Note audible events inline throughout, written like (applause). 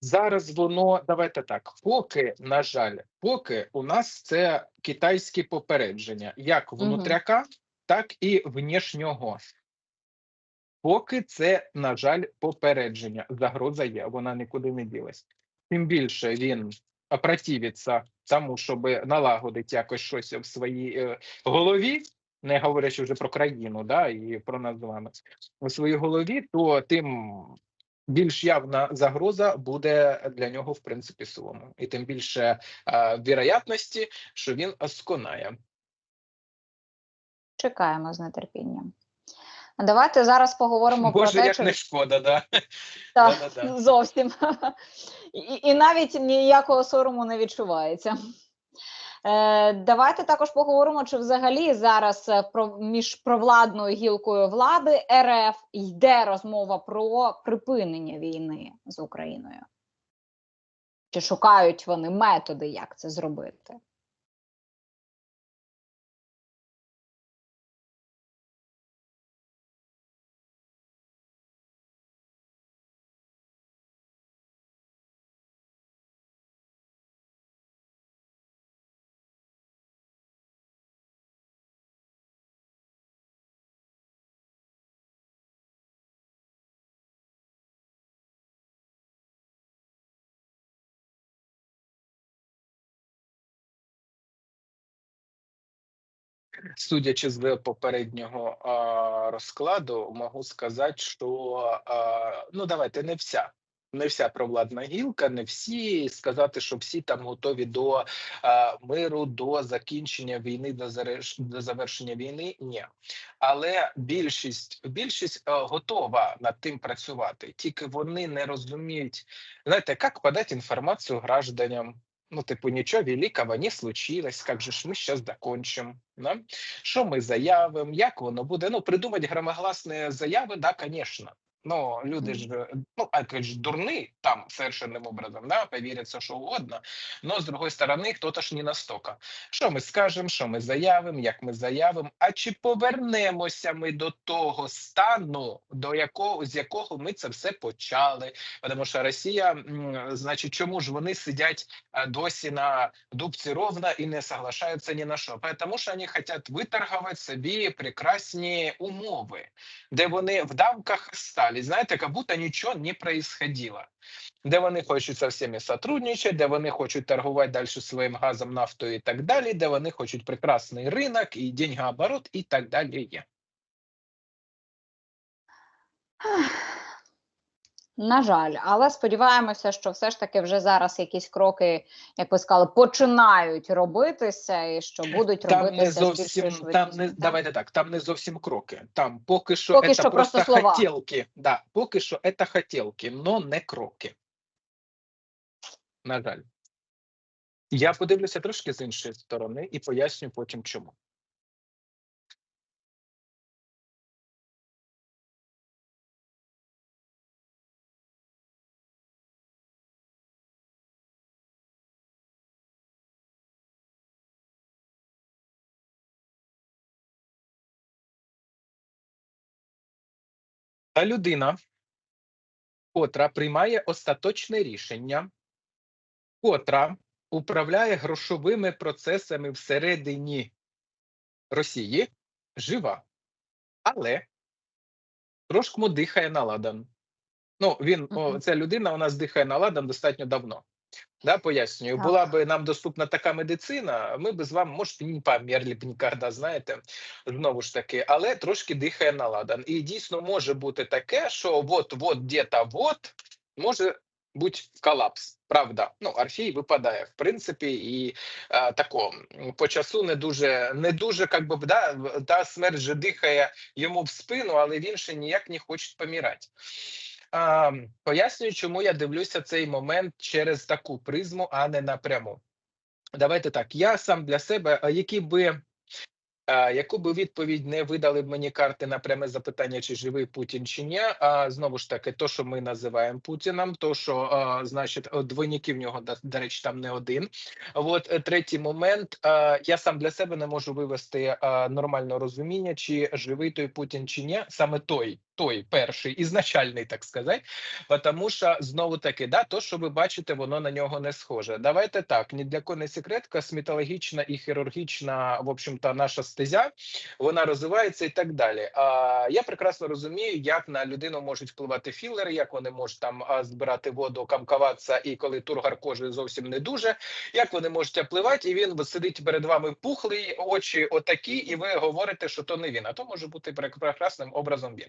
Зараз воно давайте так. Поки, на жаль, поки у нас це китайські попередження, як внутряка, так і внішнього. Поки це, на жаль, попередження. Загроза є, вона нікуди не ділась. Тим більше він опротивиться тому, щоб налагодити якось щось в своїй е, голові, не говорячи вже про країну, да, і про нас з вами у своїй голові, то тим більш явна загроза буде для нього, в принципі, силому. І тим більше е, вірогятності, що він сконає. Чекаємо з нетерпінням. Давайте зараз поговоримо Боже, про те, як чи не шкода, да. Та, Да-да-да. зовсім. І, і навіть ніякого сорому не відчувається. Е, давайте також поговоримо, чи взагалі зараз е, між провладною гілкою влади РФ йде розмова про припинення війни з Україною. Чи шукають вони методи, як це зробити? Судячи з попереднього а, розкладу, можу сказати, що а, ну давайте не вся. Не вся провладна гілка, не всі сказати, що всі там готові до а, миру, до закінчення війни, до зареш... до завершення війни. Ні, але більшість більшість а, готова над тим працювати. Тільки вони не розуміють, знаєте, як подати інформацію гражданам. Ну, типу, нічого великого не случилось, как же ж ми зараз закончимо. Да? Що ми заявимо, як воно буде? Ну, придумати громогласні заяви, да, звісно. Ну, люди ж, ну, опять же, дурны там совершенным образом, да, поверят все, что угодно, но, с другой стороны, кто-то ж не настолько. Що ми скажемо, що ми заявимо, як ми заявимо, а чи повернемося ми до того стану, до якого, з якого ми це все почали? Тому що Росія, м, значить, чому ж вони сидять а, досі на дубці ровно і не соглашаються ні на що? Тому що вони хочуть виторгувати собі прекрасні умови де вони в давках стали, знаєте, як будто нічого не происходило. Де вони хочуть со всіми сотрудничати, де вони хочуть торгувати далі своїм газом, нафтою і так далі, де вони хочуть прекрасний ринок і деньгооборот і так далі. На жаль, але сподіваємося, що все ж таки вже зараз якісь кроки, як ви сказали, починають робитися, і що будуть Там робитися з зовсім там не так? давайте так. Там не зовсім кроки. Там поки що Поки це що просто, просто слова. хотілки. Да, поки що це хотілки, но не кроки. На жаль. Я подивлюся трошки з іншої сторони і поясню потім чому. Та людина, котра приймає остаточне рішення, котра управляє грошовими процесами всередині Росії, жива, але трошки дихає на ладан. Ну, він, о, ця людина у нас дихає на ладан достатньо давно. Да, пояснюю, Так. була б нам доступна така медицина, ми б з вами, може, не померли б ніколи, знаєте, знову ж таки, але трошки дихає на ладан. І дійсно може бути таке, що от-от, где-то вот може бути колапс. Правда, ну Орфій випадає в принципі, і е, тако по часу не дуже, не дуже, как би да, та смерть же дихає йому в спину, але він ще ніяк не хоче помирати. А, пояснюю, чому я дивлюся цей момент через таку призму, а не напряму. Давайте так. Я сам для себе, які би. а, Яку би відповідь не видали б мені карти на пряме запитання, чи живий Путін чи ні, а знову ж таки, то, що ми називаємо Путіном, то що а, значить двойників в нього до, речі, там не один. От е, третій момент. а, Я сам для себе не можу вивести а, нормального розуміння, чи живий той Путін чи ні, саме той, той перший ізначальний, так сказати. Тому що знову таки, да, то, що ви бачите, воно на нього не схоже. Давайте так, ні для кого не секрет, косметологічна і хірургічна, в общем-то, наша стезя, вона розвивається і так далі. А я прекрасно розумію, як на людину можуть впливати філери, як вони можуть там збирати воду, камкуватися, і коли тургар кожи зовсім не дуже, як вони можуть впливати, і він сидить перед вами пухлий, очі отакі, і ви говорите, що то не він, а то може бути прекрасним образом він.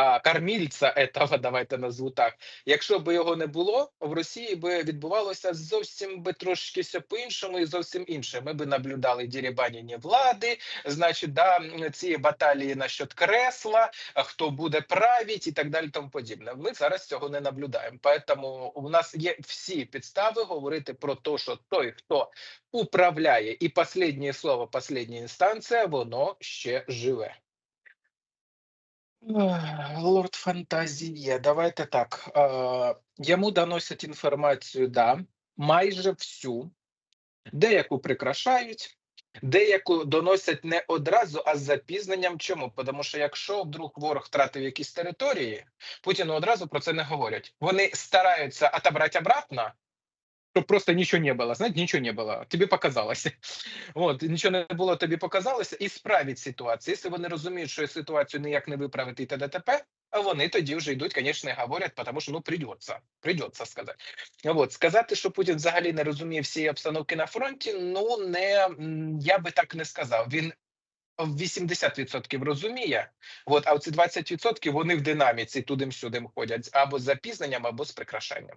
а кормільця этого, (laughs) давайте назву так. Якщо б його не було, в Росії би відбувалося зовсім би трошки все по-іншому і зовсім інше. Ми би наблюдали дерибанення влади, значить, да, ці баталії насчет кресла, хто буде править і так далі, тому подібне. Ми зараз цього не наблюдаємо. Поэтому у нас є всі підстави говорити про те, що той, хто управляє, і останнє слово, остання інстанція, воно ще живе. Лорд Фантазія, давайте так. Е, йому доносять інформацію, да, майже всю, деяку прикрашають, деяку доносять не одразу, а з запізненням. Чому? Тому що якщо вдруг ворог втратив якісь території, Путіну одразу про це не говорять. Вони стараються отобрати обратно, щоб просто нічого не було. Знаєте, нічого не було. Тобі показалося. (laughs) От нічого не було, тобі показалося, і справить ситуацію. Якщо вони розуміють, що ситуацію ніяк не виправити і т.д. а вони тоді вже йдуть, звісно, говорять, тому що ну придеться, придеться сказати. От сказати, що Путін взагалі не розуміє всієї обстановки на фронті. Ну не я би так не сказав. Він в 80% розуміє. От, а оці 20% вони в динаміці туди-сюди ходять або з запізненням, або з прикрашанням.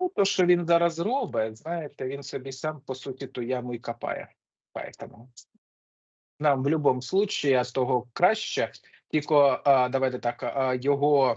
Ну, то, що він зараз робить, знаєте, він собі сам, по суті, ту яму і копає. Поэтому нам в будь-якому випадку того краще, тільки давайте так, його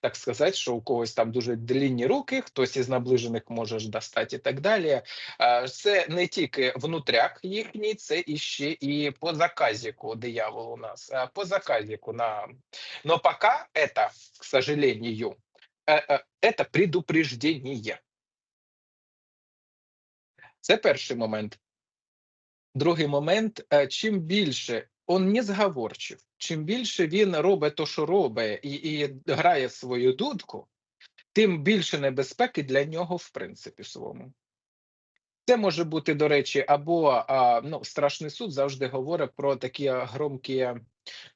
Так сказати, що у когось там дуже длінні руки, хтось із наближених може ж достати і так далі. Це не тільки внутряк їхній, це іще і по заказіку диявол у нас. По заказіку на Но пока это, к сожалению, это предупреждение. Це перший момент. Другий момент: чим більше он не зговорчив, чим більше він робить то, що робить, і, і грає свою дудку, тим більше небезпеки для нього, в принципі, своєму. Це може бути, до речі, або а, ну, страшний суд завжди говорить про такі громкі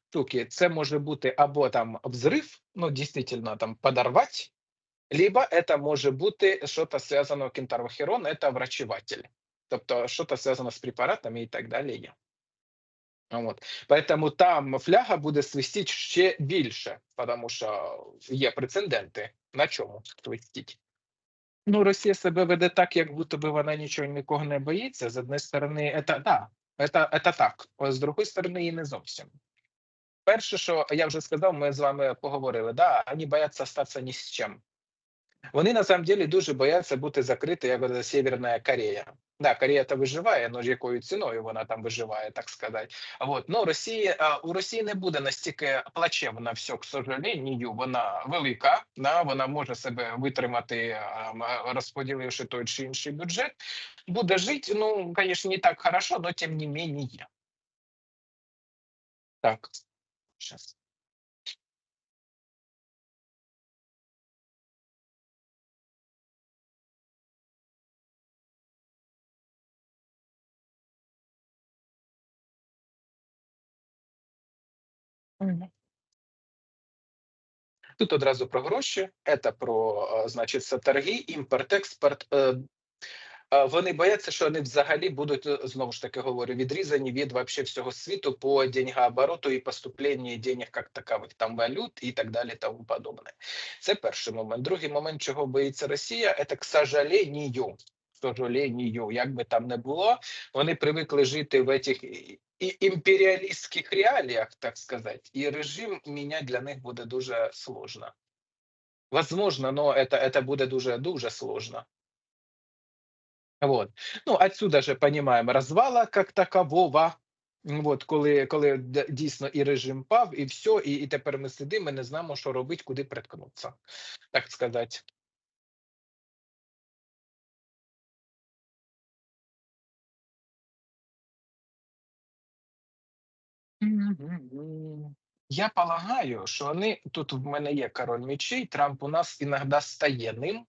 штуки. Це може бути або там взрив, ну, дійсно, там подорвати, либо это може бути що-то зв'язано кентарвохерон, это врачеватель. Тобто, що-то зв'язано з препаратами і так далі. От. Поэтому там фляга буде свистіть ще більше, тому що є прецеденти. На чому свистіть? Ну, Росія себе веде так, як будто би вона нічого нікого не боїться. З однієї сторони, це, да, це, це так, а з другої сторони, і не зовсім. Перше, що я вже сказав, ми з вами поговорили, да, вони бояться статися ні з чим. Вони на самом деле дуже бояться бути закриті, як от Северна Корея. Да, Корея то виживає, але ж якою ціною вона там виживає, так сказати. Вот. Ну, Росії, у Росії не буде настільки плачевно все, к сожалению, вона велика, да, вона може себе витримати, розподіливши той чи інший бюджет. Буде жити, ну, звісно, не так хорошо, но тим не менее. Так, Тут одразу про гроші, це про, е, значить, це торги, імпорт, експорт. Е, е, Вони бояться, що вони взагалі будуть знову ж таки говорю, відрізані від вообще всього світу по деньгообороту і поступленню денег як такових, там валют і так далі, тому подобне. Це перший момент. Другий момент, чого боїться Росія, це к сожалению, к сожалению, як би там не було, вони привикли жити в этих імперіалістських реаліях, так сказати, і режим міняти для них буде дуже сложно. Возможно, но это, это буде дуже дуже сложно. Вот. Ну, отсюда же понимаем развала как такового. Вот, коли, коли дійсно і режим пав, і все, і, і тепер ми сидимо, ми не знаємо, що робити, куди приткнутися, так сказати. Я полагаю, що вони тут в мене є король мечей, Трамп у нас іноді стає ним.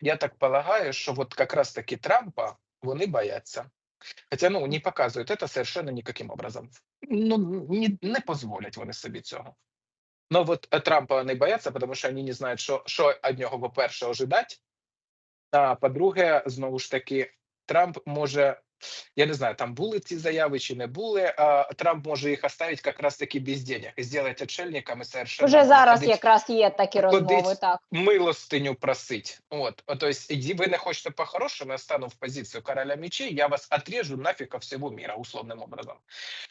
Я так полагаю, що от якраз таки Трампа вони бояться. Хоча ну не показують це совершенно ніяким образом. Ну не, не дозволять вони собі цього. Ну от е, Трампа вони бояться, тому що вони не знають, що, що від нього, по-перше, ожидати. А по-друге, знову ж таки, Трамп може, я не знаю, там були ці заяви чи не були. А Трамп може їх оставити якраз таки без денег і зробити отшельниками совершенно. Уже зараз ходить- якраз є такі розмови, так. милостиню просить. Вот. Тобто, ви не хочете по-хорошому, я стану в позицію короля мечей, я вас отрежу нафіг всього міра, условним образом.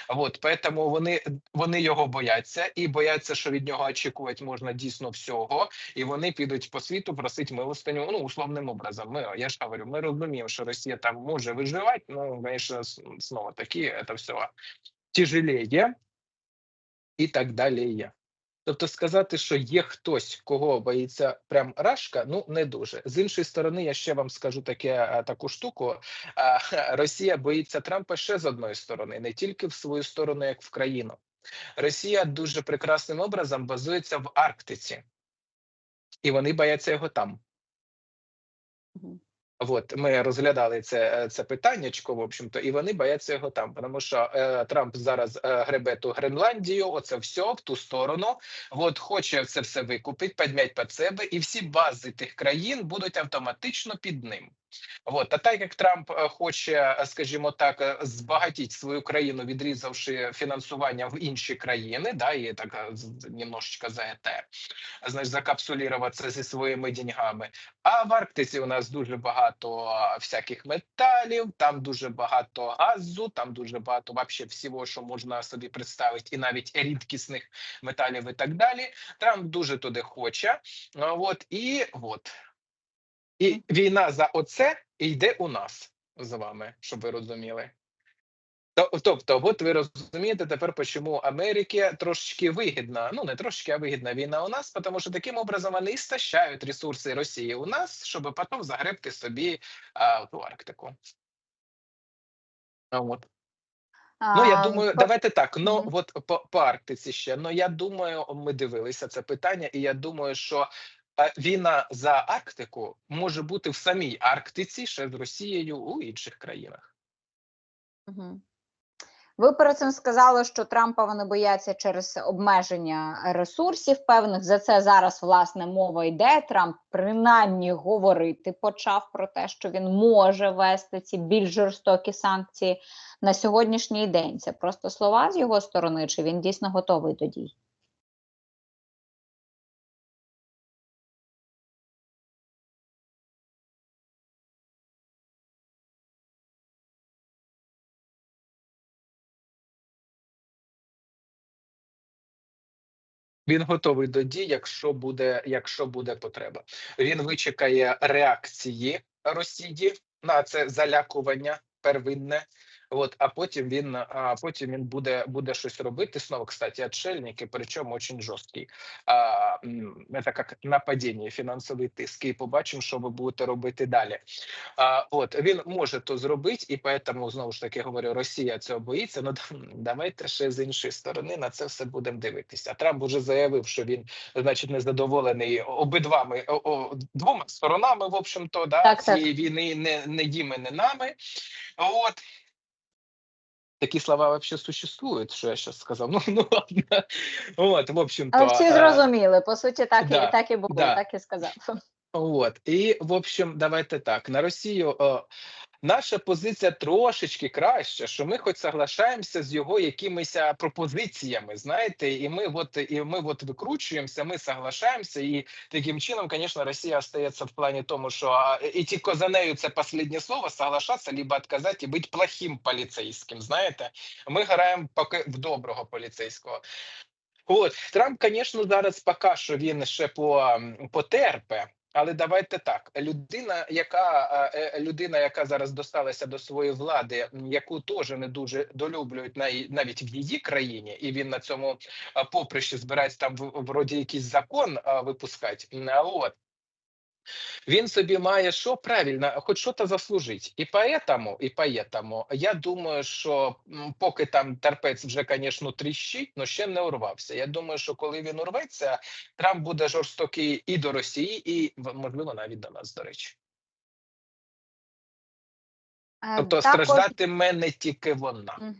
Вот. Поэтому вони, вони його бояться і бояться, що від нього очікувати можна дійсно всього, і вони підуть по світу просить милостиню, ну, условним образом. Ми, я ж говорю, ми розуміємо, що Росія там може виживати, ну, звісно, знову таки, це все тяжелее і так далі. Тобто сказати, що є хтось, кого боїться прям рашка, ну не дуже. З іншої сторони, я ще вам скажу таке таку штуку. (laughs) Росія боїться Трампа ще з одної сторони, не тільки в свою сторону, як в країну. Росія дуже прекрасним образом базується в Арктиці, і вони бояться його там. От ми розглядали це, це питаннячко, в общем-то, і вони бояться його там, тому що е, Трамп зараз е, гребе ту Гренландію, оце все в ту сторону. От хоче це все викупити, підмять під себе, і всі бази тих країн будуть автоматично під ним. От, а так як Трамп е, хоче, е, скажімо так, збагатіть свою країну, відрізавши фінансування в інші країни, да, і так немножечко за ЕТ, значить, закапсулюватися зі своїми деньгами. А в Арктиці у нас дуже багато всяких металів, там дуже багато газу, там дуже багато вообще всього, що можна собі представити, і навіть рідкісних металів і так далі. Трамп дуже туди хоче. От і от. І війна за оце йде у нас з вами, щоб ви розуміли. Тобто, от ви розумієте тепер, чому Америці трошечки вигідна, ну не трошечки, а вигідна війна у нас, тому що таким образом вони стащають ресурси Росії у нас, щоб потім загребти собі а, ту Арктику. А От. Ну, я думаю, по- давайте так. Ну, от по, по Арктиці ще. Ну, я думаю, ми дивилися це питання, і я думаю, що війна за Арктику може бути в самій Арктиці ще з Росією у інших країнах. Мгм. Ви перед цим сказали, що Трампа вони бояться через обмеження ресурсів певних. За це зараз власне мова йде. Трамп принаймні говорити почав про те, що він може вести ці більш жорстокі санкції на сьогоднішній день. Це просто слова з його сторони, чи він дійсно готовий до дій? Він готовий до дій, якщо буде, якщо буде потреба. Він вичекає реакції Росії на це залякування первинне. От, а потім він, а потім він буде, буде щось робити. Снова, кстати, отшельники, причому очень жорсткий. А, це як нападіння, фінансовий тиск. І побачимо, що ви будете робити далі. А, от він може то зробити, і поэтому, знову ж таки говорю, Росія цього боїться. Ну давайте ще з іншої сторони на це все будемо дивитися. Трамп уже заявив, що він, значить, незадоволений обидвами о, о, двома сторонами, в общем-то, да, Так, так. цієї війни не, не їми, не нами. От. Такі слова вообще существують, що я сейчас сказав. (laughs) Ну, ну ладно. От, в общем-то. Але всі е, зрозуміли. По суті, так да, і так і було, да. так і сказав. От і в общем, давайте так на Росію. Наша позиція трошечки краща, що ми хоч соглашаємося з його якимись пропозиціями, знаєте, і ми от і ми от викручуємося, ми соглашаємося, і таким чином, звісно, Росія остається в плані тому, що і тільки за нею це останнє слово соглашатися, либо відказати і бути плохим поліцейським. Знаєте, ми граємо поки в доброго поліцейського. От Трамп, звісно, зараз поки що він ще по, потерпе. Але давайте так: людина, яка е, е, людина, яка зараз досталася до своєї влади, яку теж не дуже долюблюють на- навіть в її країні, і він на цьому е, поприщі збирається там вроді якийсь закон випускати. От він собі має що правильно, хоч що то заслужить. І поэтому, і поэтому, я думаю, що поки там терпець вже, звісно, тріщить, але ще не урвався. Я думаю, що коли він урветься, Трамп буде жорстокий і до Росії, і можливо навіть до нас, до речі. Е, Тобто також- страждатиме не тільки вона.